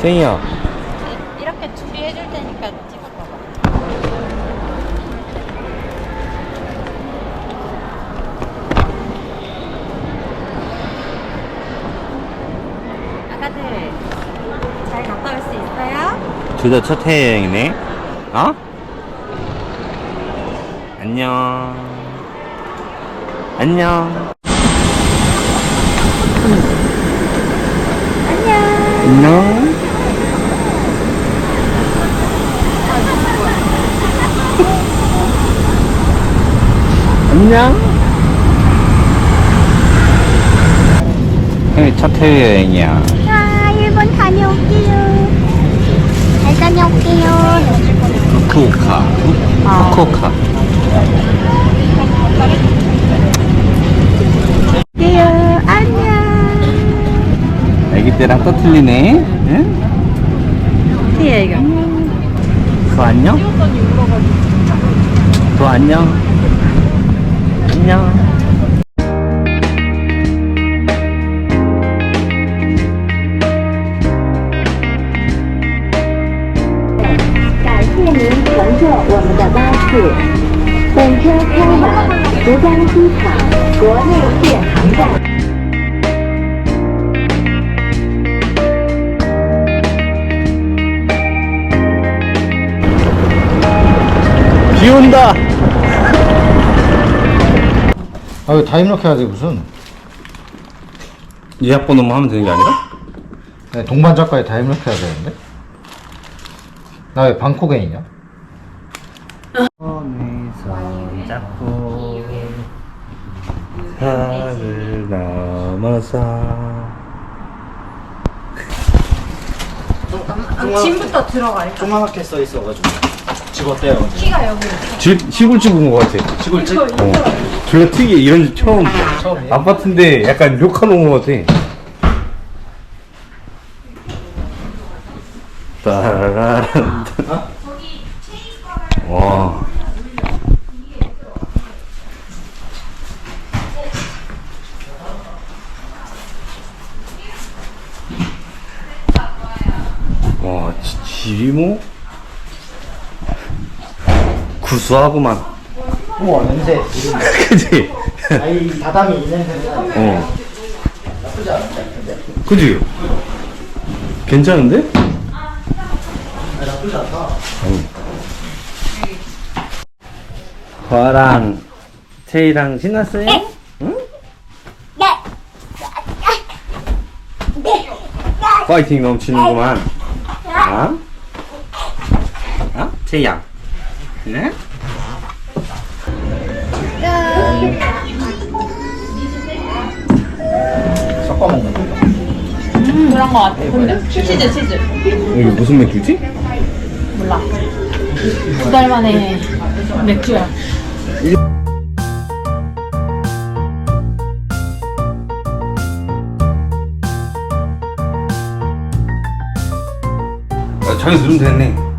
쟁이야 이렇게 둘이 해줄 테니까 찍어봐봐. 아가들 잘 갔다 올 수 있어요? 둘 다 첫 해여행이네 어? 안녕 안녕 안녕 안녕 형이 첫 해외여행이야 아, 일본 다녀올게요. 잘 다녀올게요. 후쿠오카 후쿠오카 올게요. 안녕. 애기 때랑 또 틀리네 응? 티야 이거. 또 안녕? 또 안녕? 안녕. 비 온다 아, 왜 타임럭 해야 돼, 무슨? 예약 번호만 하면 되는 게 아니라? 네, 동반 작가에 타임럭 해야 되는데? 나 왜 방콕에 있냐? 손 잡고 하늘 넘어서 짐부터 들어가. 일단. 조그맣게 써 있어가지고. 집 어때요? 키가 여기. 집, 시골집 온 것 같아 시골집? 어. 졸라 특이해 이런 집 처음 처음이에요? 아파트인데 약간 료칸 온것 같아 따라란 와 와, 지- 집이 뭐? 구수하구만. 우와, 냄새. 그지? 아이, 다담이 이 냄새는 어. 나쁘지 않은데? 근데? 그지? 괜찮은데? 아니, 나쁘지 않다. 거랑 채이랑 신났어요? 응? 파이팅 넘치는구만. 어? 어? 채이야. 네? 섞어 먹는 거. 그런 거 같아. 근데 치즈 치즈. 이게 무슨 맥주지? 몰라. 두 달 만에 맥주야. 아, 자기 누르면 됐네.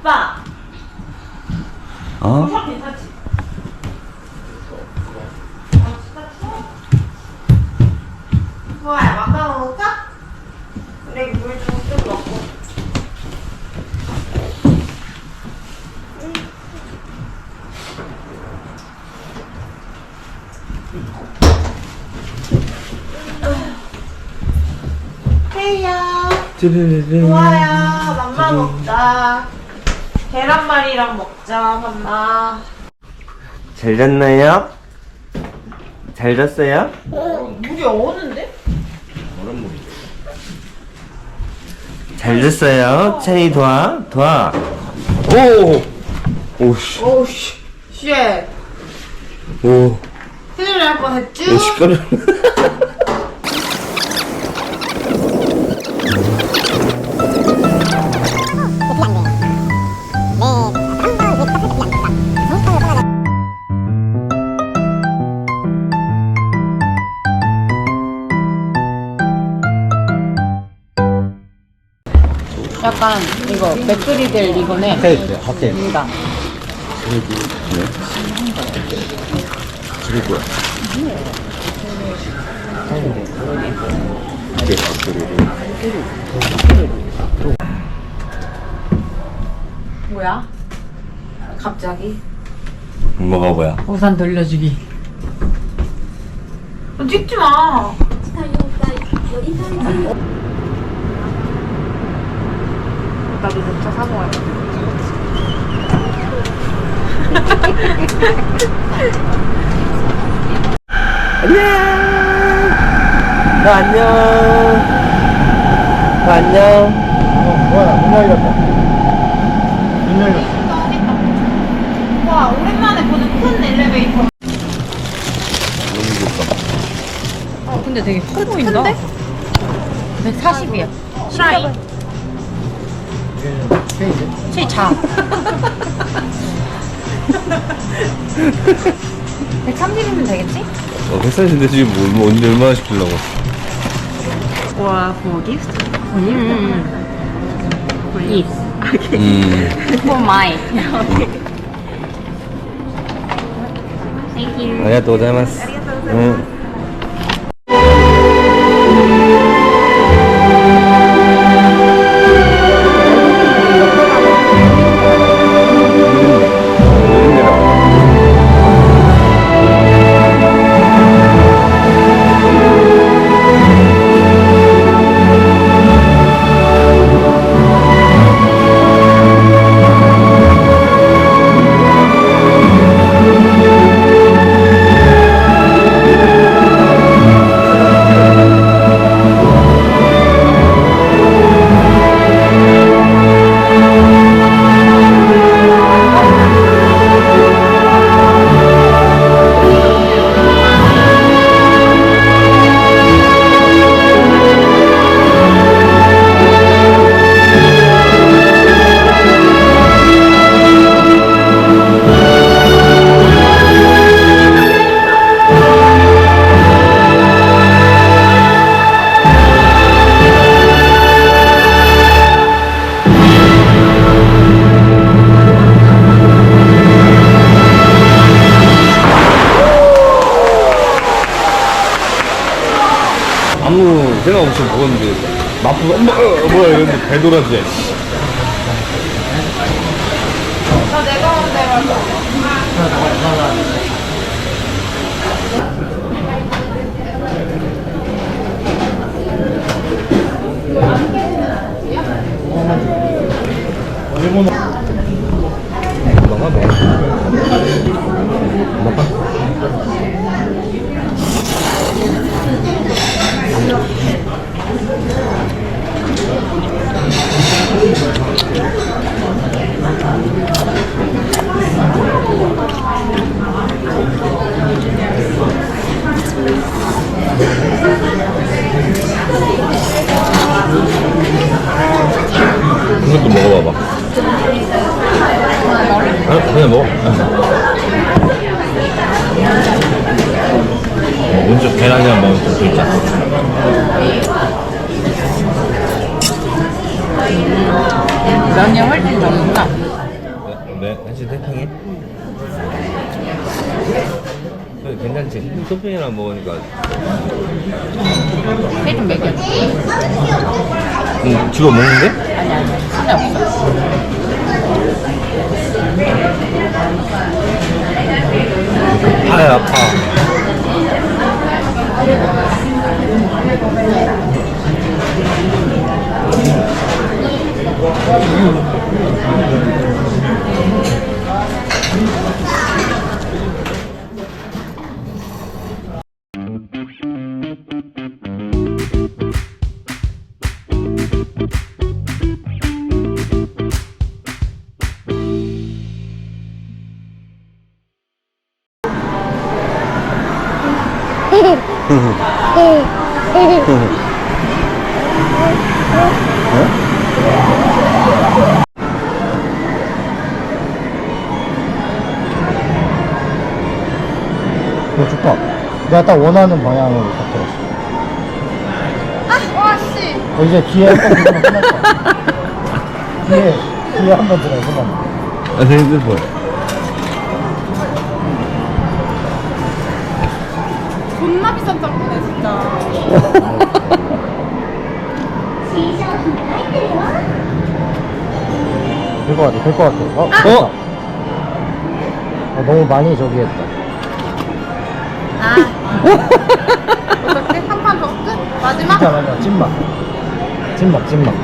오빠. 어? 괜찮지? 좋아요. 막걸리 먹을까? 그래 물좀 넣고. 헤이야. 좋아요. 맘마 먹자. 계란말이랑 먹자, 맘마. 잘 잤나요? 잘 잤어요? 물이 어는데? 잘 잤어요? 체이 도와 도와 오! 오씨 오우, 씨. 쉣. 오 큰일 날 뻔했쥬? 오, 시끄러 약간 이거 맥그리들 이거네. 핫테이트, 핫테이트. 입니다. 뭐야? 갑자기? 뭐가 뭐야? 우산 돌려주기. 어, 찍지 마. 나도 녹차 사 먹어야 돼. 너 안녕 너 안녕 어, 뭐야, 문 열렸다. 문 열렸어. 와, 오랜만에 보는 큰 엘리베이터. 어, 근데 되게 커 보인다. 140이야. 샤이. 최이제? 최자. 130이면 되겠지? 어, 햇살인데 지금 뭐, 뭐 언제 얼마나 시키려고? Or for gift? 음. For you. 음, For my. 음. Thank you. 아리가또 고자이마스. 응. 없이 먹었는데 맛보고 엄마 어, 뭐야 이랬는데 배돌아지 나 내가 온 대로 할 이것도 먹어봐봐 아, 그냥 먹어. 어, 먼저 계란이랑 먹으면 좀 있잖아. 면이 훨씬 적구나. 네, 한시 세팅해. 그래, 괜찮지? 토핑이랑 먹으니까. 회좀 먹여. 응, 집어 먹는데? 아니, 아니. 신이 없어. 팔이 아파. 이 거 좋다. 내가 딱 원하는 방향으로 딱 들었어. 와, 씨. 어, 이제 뒤에 한번 들으면 끝날 거야. 뒤에, 뒤에 한번 들어요, 그만. 아, 내 핸드폰. 존나 비싼 짬뽕네, 진짜. 될것 같아, 될 것 같아. 어? 어? 아, 너무 많이 저기 했다. 어떻게? 한판 더 끝? 마지막? 진짜 맞아, 찐막. 찐막, 찐막.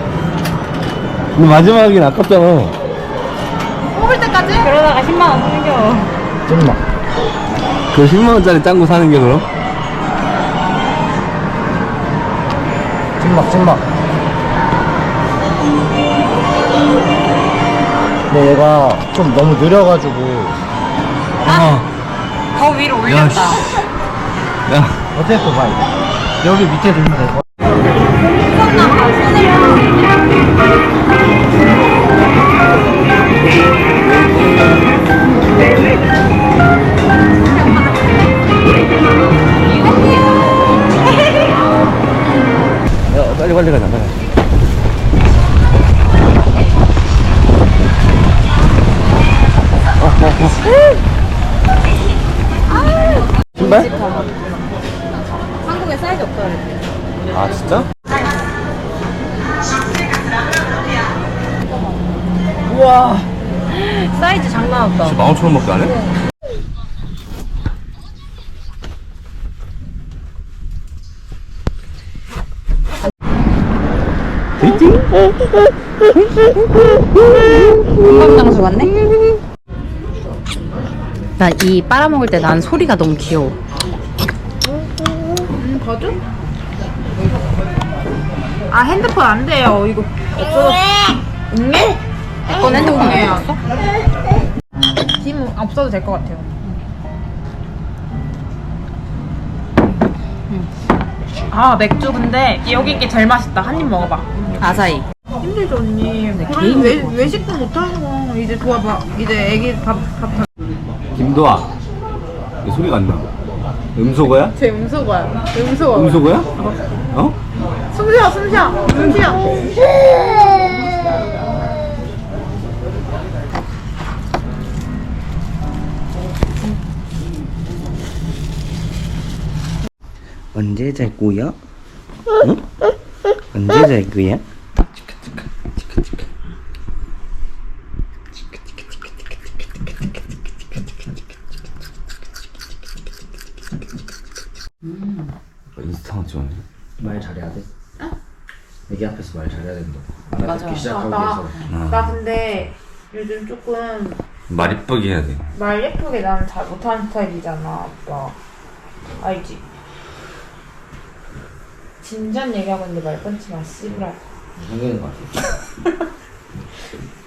근데 마지막이긴 아깝잖아. 뽑을 때까지? 그러다가 10만 원 생겨. 찐막. 그 10만원짜리 짱구 사는 게 그럼? 찐막, 찐막. 근데 얘가 좀 너무 느려가지고. 아. 더 위로 올렸다. 야, 또 봐, 이거. 여기 밑에 두면 될것 같아. 야 빨리 가자, 빨리. 신발? 한국에 사이즈 없어요. 아 진짜? 우와. 사이즈 장난 없다. 15,000원밖에 안 해? 관광장소 같네? 나 이 빨아먹을 때 난 소리가 너무 귀여워. 음, 거죠? 아, 핸드폰 안 돼요. 이거 없어졌어. 응애? 건 핸드폰 네. 없어? 짐 없어도 될 것 같아요. 아, 맥주 근데 여기 게 제일 맛있다. 한 입 먹어봐. 아사히. 힘들죠, 언니. 그럼 외, 외식도 못하고 이제 도와봐. 이제 애기 밥, 밥 다. 김도아. 왜 소리가 안 나? 음소거야? 제 음소거야. 음소거. 음소거야? 어? 숨 쉬어, 숨 쉬어. 숨 쉬어. 언제 잘 거야? 응? 언제 잘 거야? 인스타만 찍었네. 말 잘해야 돼? 애기 앞에서 말 잘해야 된다. 맞아. 듣기 시작하기 나, 위해서. 나 근데 요즘 조금 말 이쁘게 해야 돼. 말 예쁘게 나는 잘 못하는 스타일이잖아, 아빠. 알지? 진지한 얘기하고 있는데 말 끊지 마, 씨부라. 생기는 거 같아.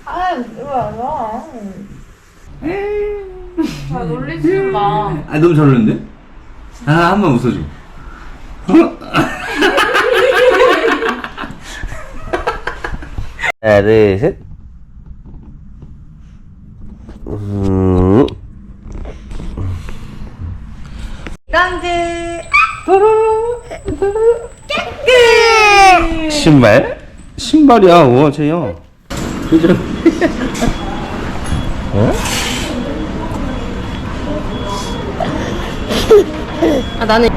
아, 이리 와봐. 아, 놀리지 좀 마. 아 너무 잘 놀는데? 아 한 번 웃어줘. 하나 둘 셋. 음. 신발? 신발이야, 와, 쟤야. 그죠? 아, 나는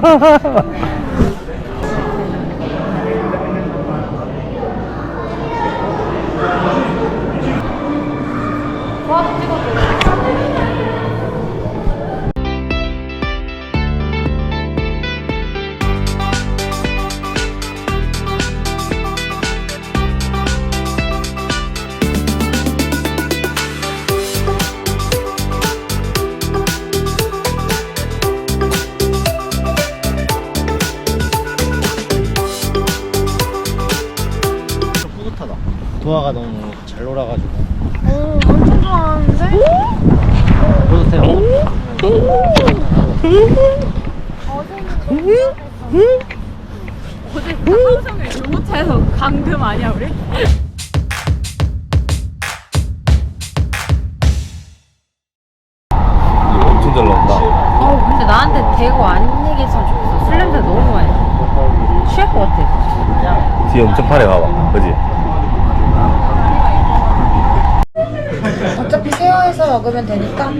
뿌듯하다. 도화가 너무 잘 놀아가지고. 오, 엄청 좋아하는데? 뿌듯해요. 이거 엄청 잘 나온다. 어 근데 나한테 대고 안 얘기했으면 좋겠어 술 냄새 너무 많이 나 취할 것 같아 뒤에 엄청 파래 가봐. 그지? 어차피 세워서 먹으면 되니까.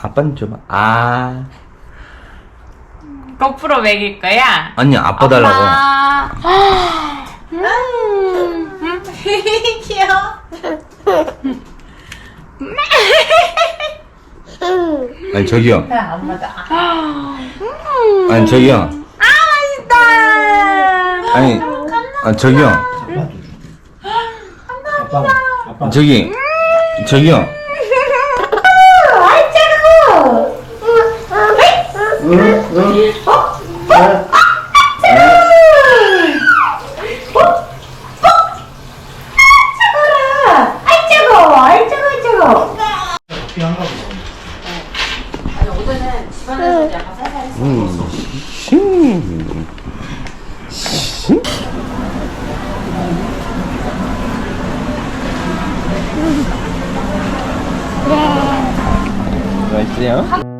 아빠는 좀, 아. 거꾸로 먹일 거야? 아니, 아빠 달라고. 아. 음. 귀여워. 아니, 저기요. 엄마다. 아니, 저기요. 맛있다. 아니, 아, 저기요. 저기, 저기요. 맛있어요?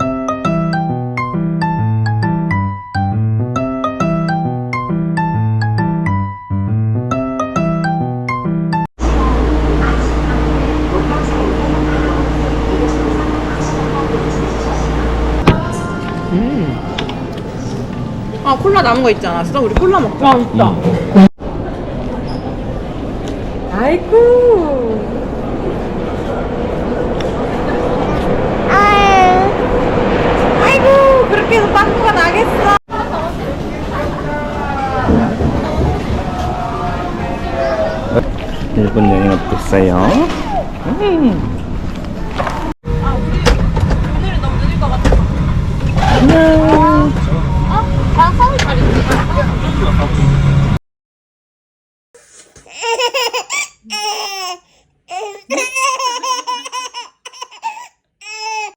콜라 남은 거 있지 않았어? 우리 콜라 먹자. 아 있다. 아이고. 아이고 그렇게 해서 빵꾸가 나겠어. 일본 여행 어땠어요? 오늘은 너무 늦을 것 같아.